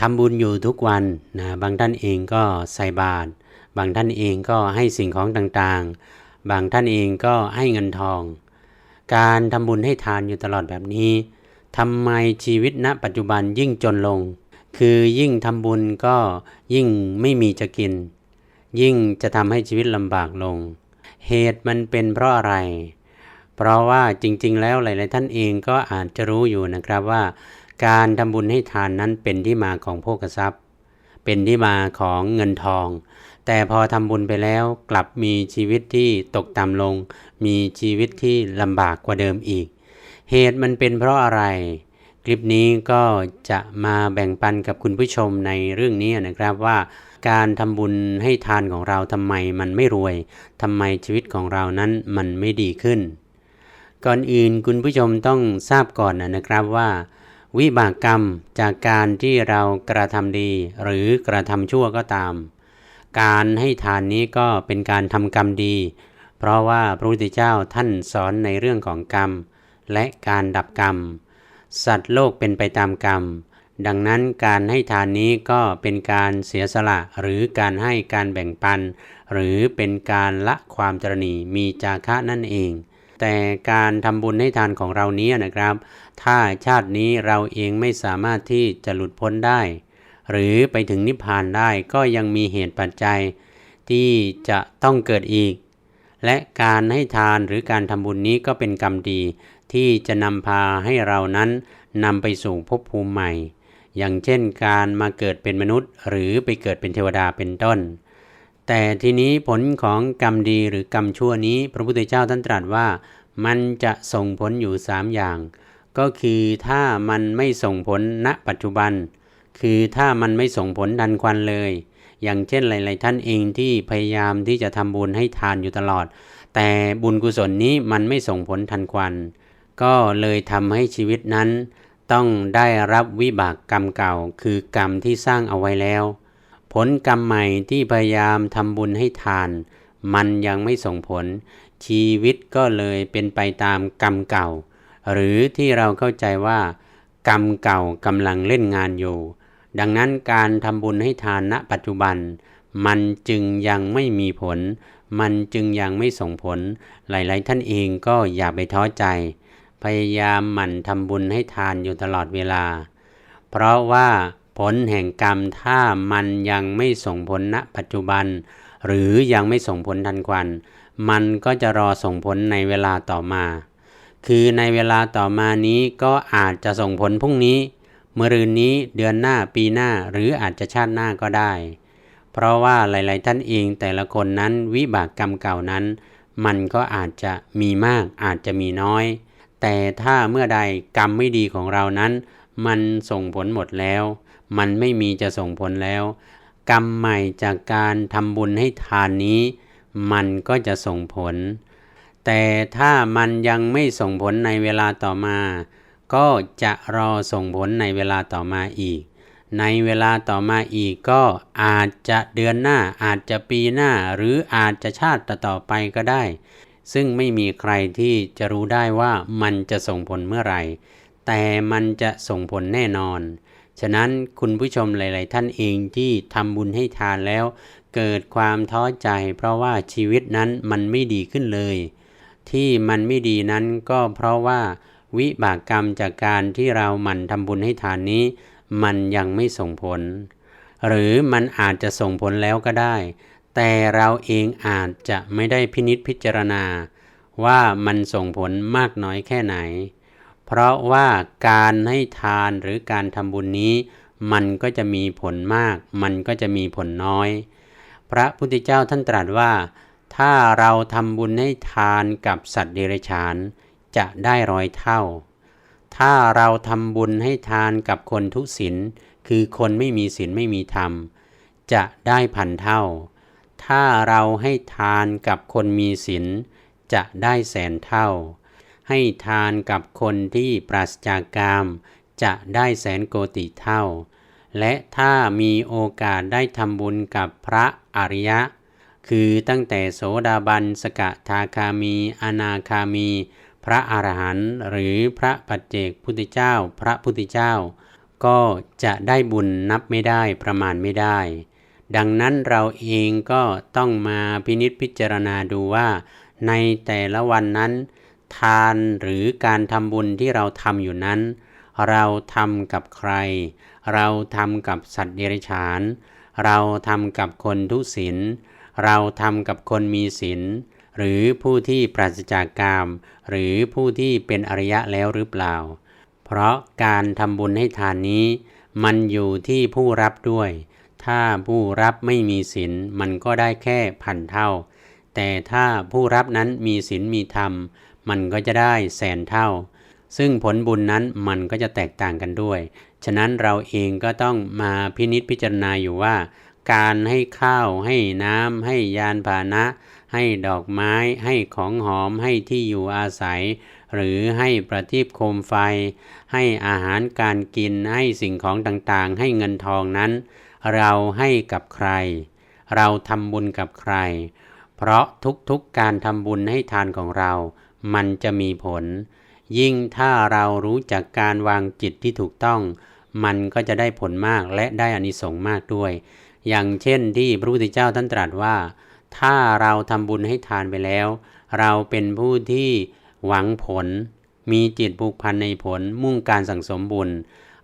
ทำบุญอยู่ทุกวันนะบางท่านเองก็ใส่บาตรบางท่านเองก็ให้สิ่งของต่างๆ บางท่านเองก็ให้เงินทอง การทำบุญให้ทานอยู่ตลอดแบบนี้ทำไมชีวิตณ ปัจจุบันยิ่งจนลง คือยิ่งทำบุญก็ยิ่งไม่มีจะกิน ยิ่งจะทำให้ชีวิตลำบากลง เหตุมันเป็นเพราะอะไร เพราะว่าจริงๆ แล้วหลาย ๆ ท่านเองก็อาจจะรู้อยู่นะครับว่า การทำบุญให้ทานนั้นเป็นที่มาของโภคทรัพย์ เป็นที่มาของเงินทอง แต่พอทำบุญไปแล้วกลับมีชีวิตที่ตกต่ำลง มีชีวิตที่ลำบากกว่าเดิมอีก เหตุมันเป็นเพราะอะไร คลิปนี้ก็จะมาแบ่งปันกับคุณผู้ชมในเรื่องนี้นะครับว่า การทำบุญให้ทานของเราทำไมมันไม่รวยทำไมชีวิตของเรานั้นมันไม่ดีขึ้น ก่อนอื่นคุณผู้ชมต้องทราบก่อนนะครับว่า วิบากกรรมจากการที่เรากระทำดี หรือกระทำชั่วก็ตาม การให้ทานนี้ก็เป็นการทำกรรมดี เพราะว่าพระพุทธเจ้าท่านสอนในเรื่องของกรรม และการดับกรรม สัตว์โลกเป็นไปตามกรรม ดังนั้นการให้ทานนี้ก็เป็นการเสียสละหรือการให้การแบ่งปัน หรือเป็นการละความตรณีมีจาคะนั่นเองแต่การทำบุญให้ทานของเรานี้นะครับ ถ้าชาตินี้เราเองไม่สามารถที่จะหลุดพ้นได้ หรือไปถึงนิพพานได้ก็ยังมีเหตุปัจจัยที่จะต้องเกิดอีก และการให้ทานหรือการทำบุญนี้ก็เป็นกรรมดี ที่จะนำพาให้เรานั้นนำไปสู่ภพภูมิใหม่ อย่างเช่นการมาเกิดเป็นมนุษย์ หรือไปเกิดเป็นเทวดาเป็นต้น แต่ทีนี้ผลของกรรมดีหรือกรรมชั่วนี้ พระพุทธเจ้าท่านตรัสว่า มันจะส่งผลอยู่สามอย่าง ก็คือถ้ามันไม่ส่งผลณปัจจุบัน คือถ้ามันไม่ส่งผลทันควันเลย อย่างเช่นหลาย ๆ ท่านเองที่พยายามที่จะทำบุญให้ทานอยู่ตลอด แต่บุญกุศลนี้มันไม่ส่งผลทันควัน ก็เลยทำให้ชีวิตนั้น ต้องได้รับวิบากกรรมเก่า คือกรรมที่สร้างเอาไว้แล้ว ผลกรรมใหม่ที่พยายามทำบุญให้ทาน มันยังไม่ส่งผล ชีวิตก็เลยเป็นไปตามกรรมเก่า หรือที่เราเข้าใจว่ากรรมเก่ากำลังเล่นงานอยู่ ดังนั้นการทำบุญให้ทานณปัจจุบัน มันจึงยังไม่มีผล มันจึงยังไม่ส่งผล หลาย ๆ ท่านเองก็อย่าไปท้อใจ พยายามหมั่นทำบุญให้ทานอยู่ตลอดเวลา เพราะว่าผลแห่งกรรมถ้ามันยังไม่ส่งผลณปัจจุบัน หรือยังไม่ส่งผลทันควัน มันก็จะรอส่งผลในเวลาต่อมา คือในเวลาต่อมานี้ก็อาจจะส่งผลพรุ่งนี้เมื่อรืนนี้เดือนหน้าปีหน้าหรืออาจจะชาติหน้าก็ได้ เพราะว่าหลาย ๆ ท่านเองแต่ละคนนั้นวิบากกรรมเก่านั้น มันก็อาจจะมีมากอาจจะมีน้อย แต่ถ้าเมื่อใดกรรมไม่ดีของเรานั้น มันส่งผลหมดแล้ว มันไม่มีจะส่งผลแล้ว กรรมใหม่จากการทำบุญให้ทานนี้ มันก็จะส่งผล แต่ถ้ามันยังไม่ส่งผลในเวลาต่อมา ก็จะรอส่งผลในเวลาต่อมาอีก ในเวลาต่อมาอีกก็อาจจะเดือนหน้า อาจจะปีหน้า หรืออาจจะชาติต่อไปก็ได้ ซึ่งไม่มีใครที่จะรู้ได้ว่ามันจะส่งผลเมื่อไหร่ แต่มันจะส่งผลแน่นอน ฉะนั้นคุณผู้ชมหลาย ๆ ท่านเองที่ทำบุญให้ทานแล้ว เกิดความท้อใจ เพราะว่าชีวิตนั้นมันไม่ดีขึ้นเลย ที่มันไม่ดีนั้นก็เพราะว่าวิบากกรรมจากการที่เราหมั่นทำบุญให้ทานนี้ มันยังไม่ส่งผล หรือมันอาจจะส่งผลแล้วก็ได้ แต่เราเองอาจจะไม่ได้พินิษพิจารณา ว่ามันส่งผลมากน้อยแค่ไหน เพราะว่าการให้ทานหรือการทำบุญนี้ มันก็จะมีผลมาก มันก็จะมีผลน้อย พระพุทธเจ้าท่านตรัสว่า ถ้าเราทำบุญให้ทานกับสัตว์เดรัจฉานจะได้ร้อยเท่า ถ้าเราทำบุญให้ทานกับคนทุศีลคือคนไม่มีศีลไม่มีธรรม จะได้พันเท่า ถ้าเราให้ทานกับคนมีศีลจะได้แสนเท่า ให้ทานกับคนที่ปราศจากกามจะได้แสนโกติเท่า และถ้ามีโอกาสได้ทำบุญกับพระอริยะ คือตั้งแต่โสดาบัน สกทาคามี อนาคามี พระอรหันต์หรือพระปัจเจกพุทธเจ้า พระพุทธเจ้า ก็จะได้บุญนับไม่ได้ประมาณไม่ได้ ดังนั้นเราเองก็ต้องมาพินิจพิจารณาดูว่า ในแต่ละวันนั้น ทานหรือการทำบุญที่เราทำอยู่นั้น เราทำกับใคร เราทำกับสัตว์เดรัจฉาน เราทำกับคนทุศีล เราทำกับคนมีศีลหรือผู้ที่ปราศจากกาม หรือผู้ที่เป็นอริยะแล้วหรือเปล่า เพราะการทำบุญให้ทานนี้ มันอยู่ที่ผู้รับด้วย ถ้าผู้รับไม่มีศีลมันก็ได้แค่พันเท่า แต่ถ้าผู้รับนั้นมีศีลมีธรรม มันก็จะได้แสนเท่า ซึ่งผลบุญนั้นมันก็จะแตกต่างกันด้วย ฉะนั้นเราเองก็ต้องมาพินิจพิจารณาอยู่ว่า การให้ข้าวให้น้ำให้ยานพาหนะ ให้ดอกไม้ให้ของหอมให้ที่อยู่อาศัย หรือให้ประทีปโคมไฟ ให้อาหารการกินให้สิ่งของต่างๆ ให้เงินทองนั้น เราให้กับใคร เราทำบุญกับใคร เพราะทุกๆการทำบุญให้ทานของเรา มันจะมีผล ยิ่งถ้าเรารู้จักการวางจิตที่ถูกต้อง มันก็จะได้ผลมากและได้อานิสงส์มากด้วย อย่างเช่นที่พระพุทธเจ้าท่านตรัสว่า ถ้าเราทำบุญให้ทานไปแล้ว เราเป็นผู้ที่หวังผล มีจิตผูกพันในผลมุ่งการสั่งสมบุญ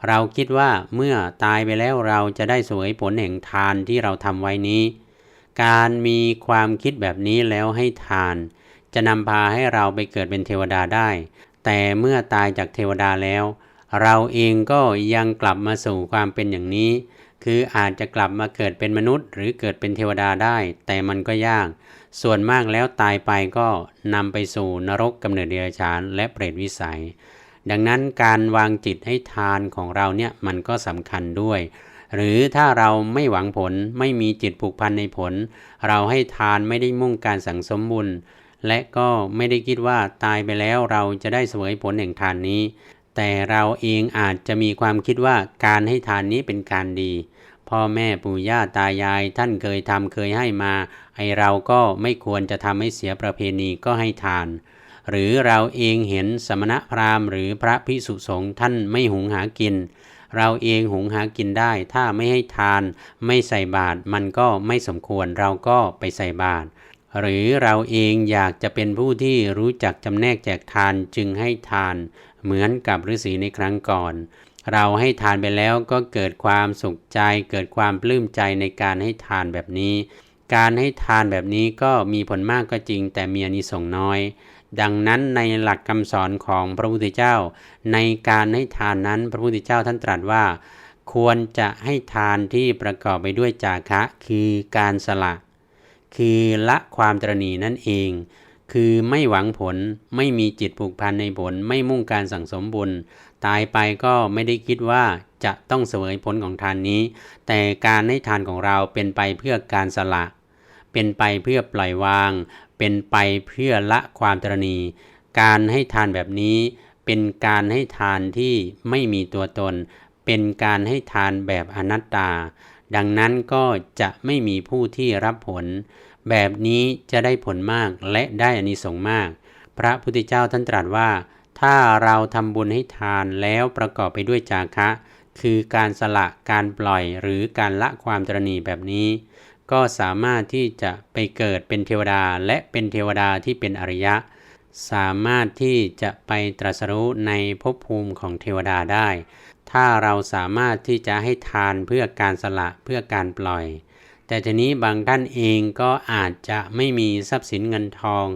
เราคิดว่าเมื่อตายไปแล้วเราจะได้สวยผลแห่งทานที่เราทำไว้นี้ การมีความคิดแบบนี้แล้วให้ทาน จะนำพาให้เราไปเกิดเป็นเทวดาได้ แต่เมื่อตายจากเทวดาแล้ว เราเองก็ยังกลับมาสู่ความเป็นอย่างนี้ คืออาจจะกลับมาเกิดเป็นมนุษย์ หรือเกิดเป็นเทวดาได้ แต่มันก็ยาก ส่วนมากแล้วตายไปก็นำไปสู่นรกกำเนิดเดรัจฉานและเปรตวิสัย ดังนั้นการวางจิตให้ทานของเราเนี่ยมันก็สำคัญด้วย หรือถ้าเราไม่หวังผลไม่มีจิตผูกพันในผล เราให้ทานไม่ได้มุ่งการสั่งสมบุญและก็ไม่ได้คิดว่าตายไปแล้วเราจะได้เสวยผลแห่งทานนี้ แต่เราเองอาจจะมีความคิดว่าการให้ทานนี้เป็นการดี พ่อแม่ปู่ย่าตายายท่านเคยทำเคยให้มา ไอเราก็ไม่ควรจะทำให้เสียประเพณีก็ให้ทาน หรือเราเองเห็นสมณพราหมณ์หรือพระพิสุสงฆ์ท่านไม่หุงหากิน เราเองหุงหากินได้ ถ้าไม่ให้ทาน ไม่ใส่บาตรมันก็ไม่สมควรเราก็ไปใส่บาตร หรือเราเองอยากจะเป็นผู้ที่รู้จักจำแนกแจกทานจึงให้ทาน เหมือนกับฤาษีในครั้งก่อน เราให้ทานไปแล้วก็เกิดความสุขใจ เกิดความปลื้มใจในการให้ทานแบบนี้ การให้ทานแบบนี้ก็มีผลมากก็จริง แต่มีอนิสงส์น้อย ดังนั้นในหลักคำสอนของพระพุทธเจ้า ในการให้ทานนั้นพระพุทธเจ้าท่านตรัสว่า ควรจะให้ทานที่ประกอบไปด้วยจาคะ คือการสละ คือละความตรณีนั่นเอง คือไม่หวังผลไม่มีจิตผูกพันในผลไม่มุ่งการสั่งสมบุญ ตายไปก็ไม่ได้คิดว่าจะต้องเสวยผลของทานนี้ แต่การให้ทานของเราเป็นไปเพื่อการสละ เป็นไปเพื่อปล่อยวาง เป็นไปเพื่อละความตรณี การให้ทานแบบนี้ เป็นการให้ทานที่ไม่มีตัวตน เป็นการให้ทานแบบอนัตตา ดังนั้นก็จะไม่มีผู้ที่รับผล แบบนี้จะได้ผลมากและได้อานิสงส์มาก พระพุทธเจ้าท่านตรัสว่า ถ้าเราทำบุญให้ทานแล้วประกอบไปด้วยจาคะ คือการสละการปล่อยหรือการละความตรณีแบบนี้ ก็สามารถที่จะไปเกิดเป็นเทวดาและเป็นเทวดาที่เป็นอริยะ สามารถที่จะไปตรัสรู้ในภพภูมิของเทวดาได้ ถ้าเราสามารถที่จะให้ทานเพื่อการสละเพื่อการปล่อย แต่ทีนี้บางท่านเองก็อาจจะไม่มีทรัพย์สินเงินทอง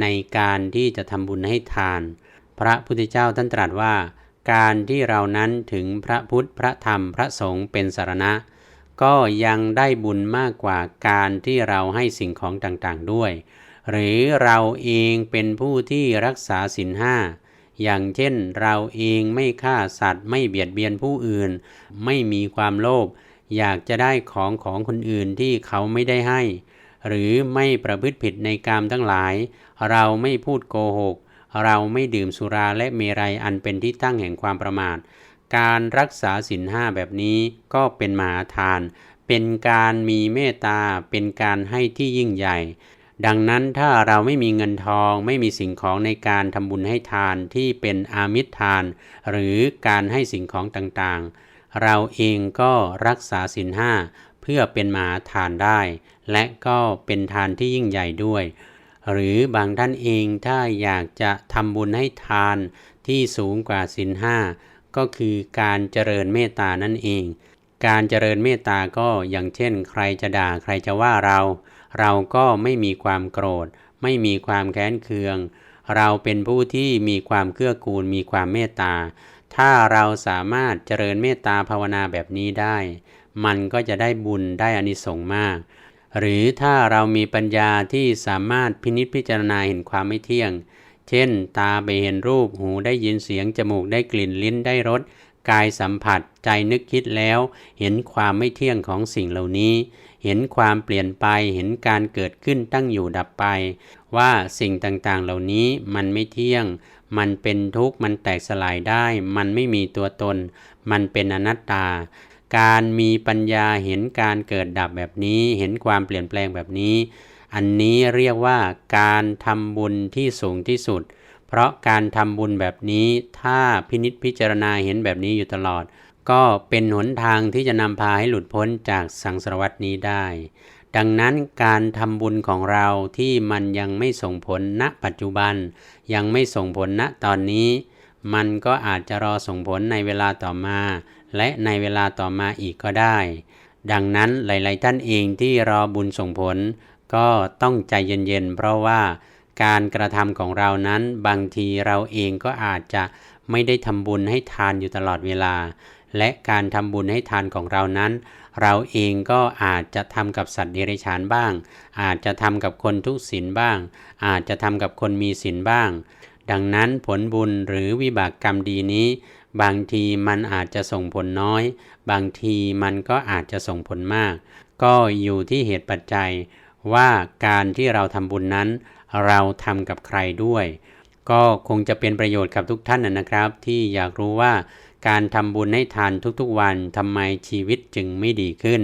ในการที่จะทำบุญให้ทาน พระพุทธเจ้าท่านตรัสว่า การที่เรานั้นถึงพระพุทธพระธรรมพระสงฆ์เป็นสารณะ ก็ยังได้บุญมากกว่าการที่เราให้สิ่งของต่างๆด้วย หรือเราเองเป็นผู้ที่รักษาศีลห้าอย่างเช่นเราเองไม่ฆ่าสัตว์ไม่เบียดเบียนผู้อื่น ไม่มีความโลภ อยากจะได้ของของคนอื่นที่เขาไม่ได้ให้ หรือไม่ประพฤติผิดในกามทั้งหลาย เราไม่พูดโกหก เราไม่ดื่มสุราและเมรัยอันเป็นที่ตั้งแห่งความประมาท การรักษาศีลห้าแบบนี้ก็เป็นมหาทาน เป็นการมีเมตตา เป็นการให้ที่ยิ่งใหญ่ ดังนั้นถ้าเราไม่มีเงินทองไม่มีสิ่งของในการทำบุญให้ทานที่เป็นอามิตรทาน หรือการให้สิ่งของต่างๆ เราเองก็รักษาศีลห้าเพื่อเป็นมหาทานได้ และก็เป็นทานที่ยิ่งใหญ่ด้วย หรือบางท่านเองถ้าอยากจะทำบุญให้ทานที่สูงกว่าศีลห้าก็คือการเจริญเมตตานั่นเอง การเจริญเมตตาก็อย่างเช่น ใครจะด่าใครจะว่าเรา เราก็ไม่มีความโกรธ ไม่มีความแค้นเคือง เราเป็นผู้ที่มีความเกื้อกูลมีความเมตตา ถ้าเราสามารถเจริญเมตตาภาวนาแบบนี้ได้ มันก็จะได้บุญได้อานิสงส์มาก หรือถ้าเรามีปัญญาที่สามารถพินิจพิจารณาเห็นความไม่เที่ยง เช่น ตาไปเห็นรูป หูได้ยินเสียง จมูกได้กลิ่น ลิ้นได้รส กายสัมผัส ใจนึกคิดแล้ว เห็นความไม่เที่ยงของสิ่งเหล่านี้ เห็นความเปลี่ยนไป เห็นการเกิดขึ้นตั้งอยู่ดับไป ว่าสิ่งต่างๆเหล่านี้มันไม่เที่ยง มันเป็นทุกข์ มันแตกสลายได้ มันไม่มีตัวตน มันเป็นอนัตตา การมีปัญญาเห็นการเกิดดับแบบนี้ เห็นความเปลี่ยนแปลงแบบนี้ อันนี้เรียกว่าการทำบุญที่สูงที่สุด เพราะการทำบุญแบบนี้ ถ้าพินิจพิจารณาเห็นแบบนี้อยู่ตลอด ก็เป็นหนทางที่จะนำพาให้หลุดพ้นจากสังสารวัฏนี้ได้ ดังนั้นการทำบุญของเราที่มันยังไม่ส่งผลณปัจจุบัน ยังไม่ส่งผลณตอนนี้ มันก็อาจจะรอส่งผลในเวลาต่อมา และในเวลาต่อมาอีกก็ได้ ดังนั้นหลาย ๆ ท่านเองที่รอบุญส่งผล ก็ต้องใจเย็น ๆ เพราะว่าการกระทำของเรานั้นบางทีเราเองก็อาจจะไม่ได้ทำบุญให้ทานอยู่ตลอดเวลา และการทำบุญให้ทานของเรานั้น เราเองก็อาจจะทำกับสัตว์เดรัจฉานบ้าง อาจจะทำกับคนทุกศีลบ้าง อาจจะทำกับคนมีศีลบ้าง ดังนั้นผลบุญหรือวิบากกรรมดีนี้ บางทีมันอาจจะส่งผลน้อย บางทีมันก็อาจจะส่งผลมาก ก็อยู่ที่เหตุปัจจัย ว่าการที่เราทำบุญนั้น เราทำกับใครด้วย ก็คงจะเป็นประโยชน์กับทุกท่านนะครับ ที่อยากรู้ว่า การทำบุญให้ทานทุกๆวันทำไมชีวิตจึงไม่ดีขึ้น